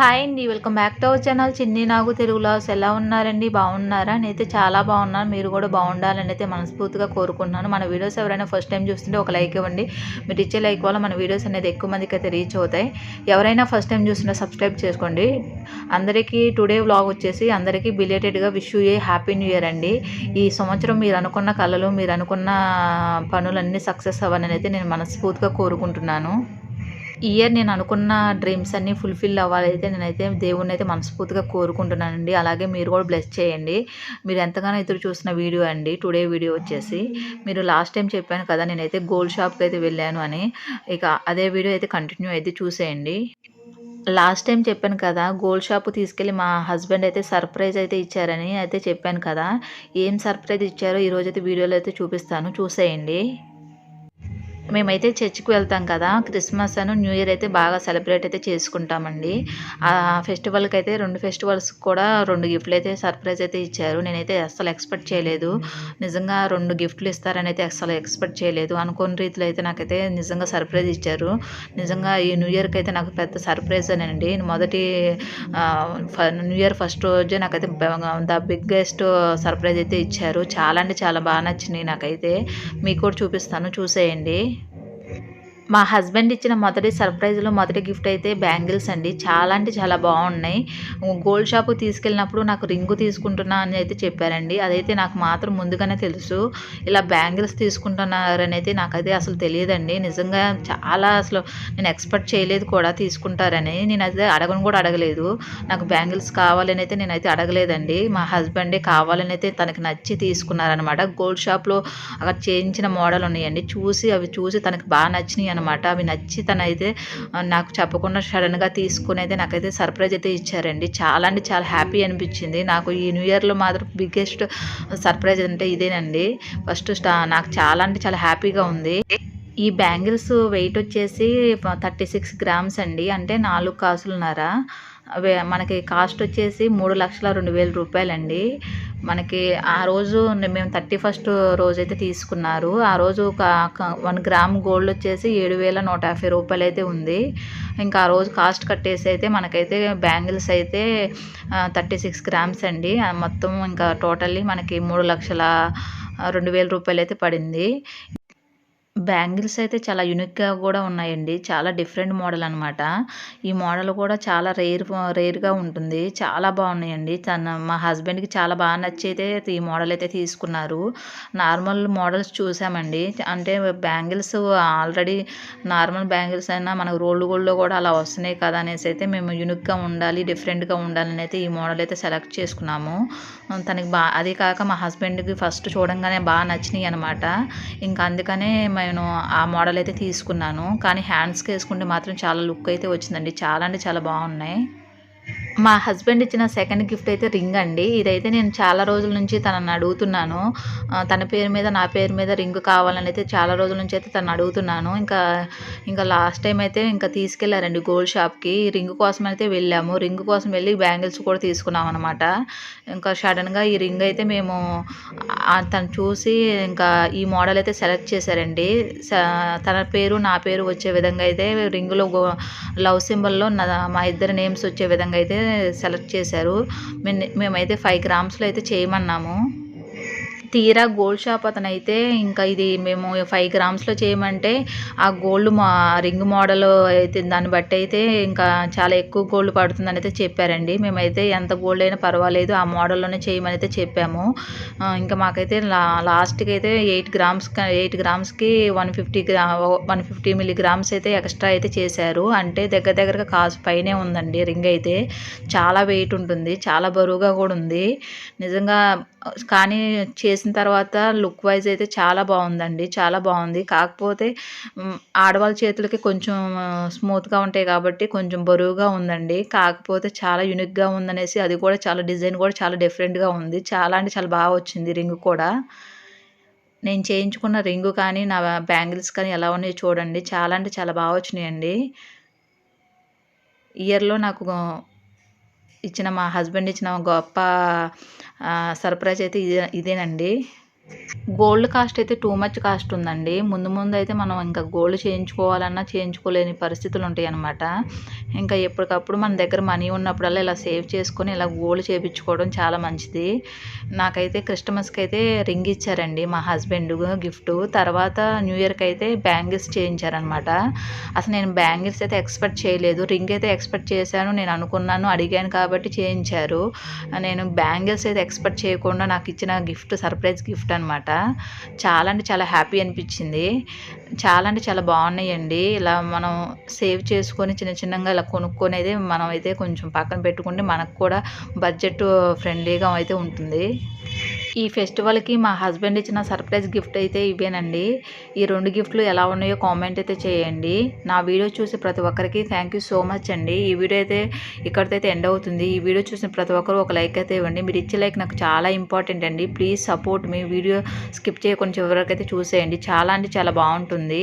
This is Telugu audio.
హాయ్ అండి welcome back to our channel. Chinni Nagu Telugu loss ఎలా ఉన్నారండి? బాగున్నారా? నేనైతే చాలా బాగున్నాను. మీరు కూడా బాగుండాలని అయితే మనస్ఫూర్తిగా కోరుకుంటున్నాను. మన వీడియోస్ ఎవరైనా ఫస్ట్ టైం చూస్తుంటే ఒక లైక్ ఇవ్వండి. మీరు ఇచ్చే లైక్ వల్ల మన వీడియోస్ అనేది ఎక్కువ మందికి అయితే రీచ్ అవుతాయి. ఎవరైనా ఫస్ట్ టైం చూస్తుంటే సబ్స్క్రైబ్ చేసుకోండి. అందరికీ టుడే వ్లాగ్ వచ్చేసి అందరికీ బిలేటెడ్గా wish a happy new year అండి. ఈ సంవత్సరం మీరు అనుకున్న కళలు మీరు అనుకున్న పనులన్నీ సక్సెస్ అవ్వాలని అయితే నేను మనస్ఫూర్తిగా కోరుకుంటున్నాను. ఇయర్ నేను అనుకున్న డ్రీమ్స్ అన్నీ ఫుల్ఫిల్ అవ్వాలైతే నేనైతే దేవుణ్ణి అయితే మనస్ఫూర్తిగా కోరుకుంటున్నానండి. అలాగే మీరు కూడా బ్లెస్ చేయండి. మీరు ఎంతగానో ఎదురు చూసిన వీడియో అండి. టుడే వీడియో వచ్చేసి. మీరు లాస్ట్ టైం చెప్పాను కదా నేనైతే గోల్డ్ షాప్కి అయితే వెళ్ళాను అని. ఇక అదే వీడియో అయితే కంటిన్యూ అయితే చూసేయండి. లాస్ట్ టైం చెప్పాను కదా గోల్డ్ షాప్ తీసుకెళ్ళి మా హస్బెండ్ అయితే సర్ప్రైజ్ అయితే ఇచ్చారని అయితే చెప్పాను కదా. ఏం సర్ప్రైజ్ ఇచ్చారో ఈరోజు అయితే వీడియోలో అయితే చూపిస్తాను. చూసేయండి. మేమైతే చర్చికి వెళ్తాం కదా క్రిస్మస్ అను న్యూ ఇయర్ అయితే బాగా సెలబ్రేట్ అయితే చేసుకుంటామండి. ఆ ఫెస్టివల్కి అయితే రెండు ఫెస్టివల్స్ కూడా రెండు గిఫ్ట్లు అయితే సర్ప్రైజ్ అయితే ఇచ్చారు. నేనైతే అస్సలు ఎక్స్పెక్ట్ చేయలేదు. నిజంగా రెండు గిఫ్ట్లు ఇస్తారని అయితే అస్సలు ఎక్స్పెక్ట్ చేయలేదు. అనుకోని రీతిలో అయితే నాకైతే నిజంగా సర్ప్రైజ్ ఇచ్చారు. నిజంగా ఈ న్యూ ఇయర్కి అయితే నాకు పెద్ద సర్ప్రైజ్ అనండి. మొదటి న్యూ ఇయర్ ఫస్ట్ రోజే నాకైతే ద బిగ్గెస్ట్ సర్ప్రైజ్ అయితే ఇచ్చారు. చాలా అంటే చాలా బాగా నచ్చినాయి నాకైతే. మీకు కూడా చూపిస్తాను. చూసేయండి. మా హస్బెండ్ ఇచ్చిన మొదటి సర్ప్రైజ్లో మొదటి గిఫ్ట్ అయితే బ్యాంగిల్స్ అండి. చాలా అంటే చాలా బాగున్నాయి. గోల్డ్ షాప్కి తీసుకెళ్ళినప్పుడు నాకు రింగు తీసుకుంటున్నా అని అయితే చెప్పారండి. అదైతే నాకు మాత్రం ముందుగానే తెలుసు. ఇలా బ్యాంగిల్స్ తీసుకుంటున్నారని అయితే నాకైతే అసలు తెలియదండి. నిజంగా చాలా అసలు నేను ఎక్స్పెక్ట్ చేయలేదు కూడా తీసుకుంటారని. నేను అయితే అడగను కూడా అడగలేదు. నాకు బ్యాంగిల్స్ కావాలని అయితే నేనైతే అడగలేదండి. మా హస్బెండే కావాలని అయితే తనకి నచ్చి తీసుకున్నారనమాట. గోల్డ్ షాప్లో అక్కడ చేయించిన మోడల్ ఉన్నాయండి. చూసి అవి చూసి తనకి బాగా నచ్చినాయి అనమాట. అవి నచ్చి తనైతే నాకు చెప్పకుండా సడన్గా తీసుకుని అయితే నాకైతే సర్ప్రైజ్ అయితే ఇచ్చారండి. చాలా అంటే చాలా హ్యాపీ అనిపించింది. నాకు ఈ న్యూ ఇయర్లో మాత్రం బిగ్గెస్ట్ సర్ప్రైజ్ అంటే ఇదేనండి. ఫస్ట్ స్టా నాకు చాలా అంటే చాలా హ్యాపీగా ఉంది. ఈ బ్యాంగిల్స్ వెయిట్ వచ్చేసి థర్టీ సిక్స్ గ్రామ్స్ అండి. అంటే నాలుగు కాసులున్నారా. మనకి కాస్ట్ వచ్చేసి మూడు లక్షల రెండు వేల రూపాయలండి. మనకి ఆ రోజు మేము థర్టీ ఫస్ట్ రోజు అయితే తీసుకున్నారు. ఆ రోజు ఒక వన్ గ్రామ్ గోల్డ్ వచ్చేసి ఏడు వేల నూట యాభై రూపాయలు అయితే ఉంది. ఇంకా ఆ రోజు కాస్ట్ కట్టేసి అయితే మనకైతే బ్యాంగిల్స్ అయితే థర్టీ సిక్స్ గ్రామ్స్ అండి. మొత్తం ఇంకా టోటల్లీ మనకి మూడు లక్షల రెండు వేల రూపాయలు అయితే పడింది. బ్యాంగిల్స్ అయితే చాలా యూనిక్గా కూడా ఉన్నాయండి. చాలా డిఫరెంట్ మోడల్ అనమాట ఈ మోడల్ కూడా చాలా రేర్ రేర్గా ఉంటుంది. చాలా బాగున్నాయండి. తన మా హస్బెండ్కి చాలా బాగా నచ్చైతే ఈ మోడల్ అయితే తీసుకున్నారు. నార్మల్ మోడల్స్ చూసామండి. అంటే బ్యాంగిల్స్ ఆల్రెడీ నార్మల్ బ్యాంగిల్స్ అయినా మనకు రోల్డ్ గోల్డ్లో కూడా అలా వస్తున్నాయి కదా అనేసి అయితే మేము యూనిక్గా ఉండాలి డిఫరెంట్గా ఉండాలని అయితే ఈ మోడల్ అయితే సెలెక్ట్ చేసుకున్నాము. తనకి బా అదే కాక మా హస్బెండ్కి ఫస్ట్ చూడంగానే బాగా నచ్చినాయి అనమాట ఇంకా అందుకనే మేము నేను ఆ మోడల్ అయితే తీసుకున్నాను. కానీ హ్యాండ్స్కి వేసుకుంటే మాత్రం చాలా లుక్ అయితే వచ్చిందండి. చాలా అంటే చాలా బాగున్నాయి. మా హస్బెండ్ ఇచ్చిన సెకండ్ గిఫ్ట్ అయితే రింగ్ అండి. ఇదైతే నేను చాలా రోజుల నుంచి తనని అడుగుతున్నాను. తన పేరు మీద నా పేరు మీద రింగ్ కావాలని అయితే చాలా రోజుల నుంచి అయితే తను అడుగుతున్నాను. ఇంకా ఇంకా లాస్ట్ టైం అయితే ఇంకా తీసుకెళ్ళారండి గోల్డ్ షాప్కి. రింగ్ కోసం అయితే వెళ్ళాము. రింగ్ కోసం వెళ్ళి బ్యాంగిల్స్ కూడా తీసుకున్నాం అనమాట ఇంకా సడన్గా ఈ రింగ్ అయితే మేము తను చూసి ఇంకా ఈ మోడల్ అయితే సెలెక్ట్ చేశారండి. తన పేరు నా పేరు వచ్చే విధంగా అయితే రింగ్లో లవ్ సింబల్లో మా ఇద్దరు నేమ్స్ వచ్చే విధంగా అయితే సెలెక్ట్ చేశారు. మేమైతే ఫైవ్ గ్రామ్స్లో అయితే చేయమన్నాము. తీరా గోల్డ్ షాప్ అతను అయితే ఇంకా ఇది మేము ఫైవ్ గ్రామ్స్లో చేయమంటే ఆ గోల్డ్ మా రింగ్ మోడల్ అయితే దాన్ని బట్టి అయితే ఇంకా చాలా ఎక్కువ గోల్డ్ పడుతుందని అయితే చెప్పారండి. మేమైతే ఎంత గోల్డ్ అయినా పర్వాలేదు ఆ మోడల్లోనే చేయమని అయితే చెప్పాము. ఇంకా మాకైతే లా లాస్ట్కి అయితే eight grams eight గ్రామ్స్కి one fifty gram one fifty milligrams అయితే ఎక్స్ట్రా అయితే చేశారు. అంటే దగ్గర దగ్గరగా కాసు పైనే ఉందండి రింగ్ అయితే. చాలా వెయిట్ ఉంటుంది చాలా బరువుగా కూడా ఉంది. నిజంగా కానీ చేసిన తర్వాత లుక్ వైజ్ అయితే చాలా బాగుందండి. చాలా బాగుంది. కాకపోతే ఆడవాళ్ళ చేతులకి కొంచెం స్మూత్గా ఉంటాయి కాబట్టి కొంచెం బరువుగా ఉందండి. కాకపోతే చాలా యూనిక్గా ఉందనేసి అది కూడా చాలా డిజైన్ కూడా చాలా డిఫరెంట్గా ఉంది. చాలా అంటే చాలా బాగా వచ్చింది రింగ్ కూడా. నేను చేయించుకున్న రింగు కానీ నా బ్యాంగిల్స్ కానీ ఎలా ఉన్నాయో చూడండి. చాలా అంటే చాలా బాగా వచ్చినాయండి. ఇయర్లో నాకు ఇచ్చిన మా హస్బెండ్ ఇచ్చిన గొప్ప సర్ప్రైజ్ అయితే ఇదే ఇదేనండి. గోల్డ్ కాస్ట్ అయితే టూ మచ్ కాస్ట్ ఉందండి. ముందు ముందు అయితే మనం ఇంకా గోల్డ్ చేయించుకోవాలన్నా చేయించుకోలేని పరిస్థితులు ఉంటాయి అన్నమాట. ఇంకా ఎప్పటికప్పుడు మన దగ్గర మనీ ఉన్నప్పుడల్లా ఇలా సేవ్ చేసుకొని ఇలా గోల్డ్ చేయించుకోవడం చాలా మంచిది. నాకైతే క్రిస్టమస్కి అయితే రింగ్ ఇచ్చారండి. మా హస్బెండ్ గిఫ్ట్. తర్వాత న్యూ ఇయర్కి అయితే బ్యాంగిల్స్ చేయించారనమాట అసలు నేను బ్యాంగిల్స్ అయితే ఎక్స్పెక్ట్ చేయలేదు. రింగ్ అయితే ఎక్స్పెక్ట్ చేశాను. నేను అనుకున్నాను అడిగాను కాబట్టి చేయించారు. నేను బ్యాంగిల్స్ అయితే ఎక్స్పెక్ట్ చేయకుండా నాకు ఇచ్చిన గిఫ్ట్ సర్ప్రైజ్ గిఫ్ట్ అనమాట చాలా అంటే చాలా హ్యాపీ అనిపించింది. చాలా అంటే చాలా బాగున్నాయండి. ఇలా మనం సేవ్ చేసుకొని చిన్న చిన్నగా ఇలా కొనుక్కొనేది మనం అయితే కొంచెం పక్కన పెట్టుకుంటే మనకు కూడా బడ్జెట్ ఫ్రెండ్లీగా అయితే ఉంటుంది. ఈ ఫెస్టివల్కి మా హస్బెండ్ ఇచ్చిన సర్ప్రైజ్ గిఫ్ట్ అయితే ఇవేనండి. ఈ రెండు గిఫ్ట్లు ఎలా ఉన్నాయో కామెంట్ అయితే చేయండి. నా వీడియో చూసి ప్రతి ఒక్కరికి థ్యాంక్ యూ సో మచ్ అండి. ఈ వీడియో అయితే ఇక్కడితో అయితే ఎండ్ అవుతుంది. ఈ వీడియో చూసిన ప్రతి ఒక్కరు ఒక లైక్ అయితే ఇవ్వండి. మీరు ఇచ్చే లైక్ నాకు చాలా ఇంపార్టెంట్ అండి. ప్లీజ్ సపోర్ట్ మీ వీడియో స్కిప్ చేయకుండా చివరికి అయితే చూసేయండి. చాలా అంటే చాలా బాగుంటుంది.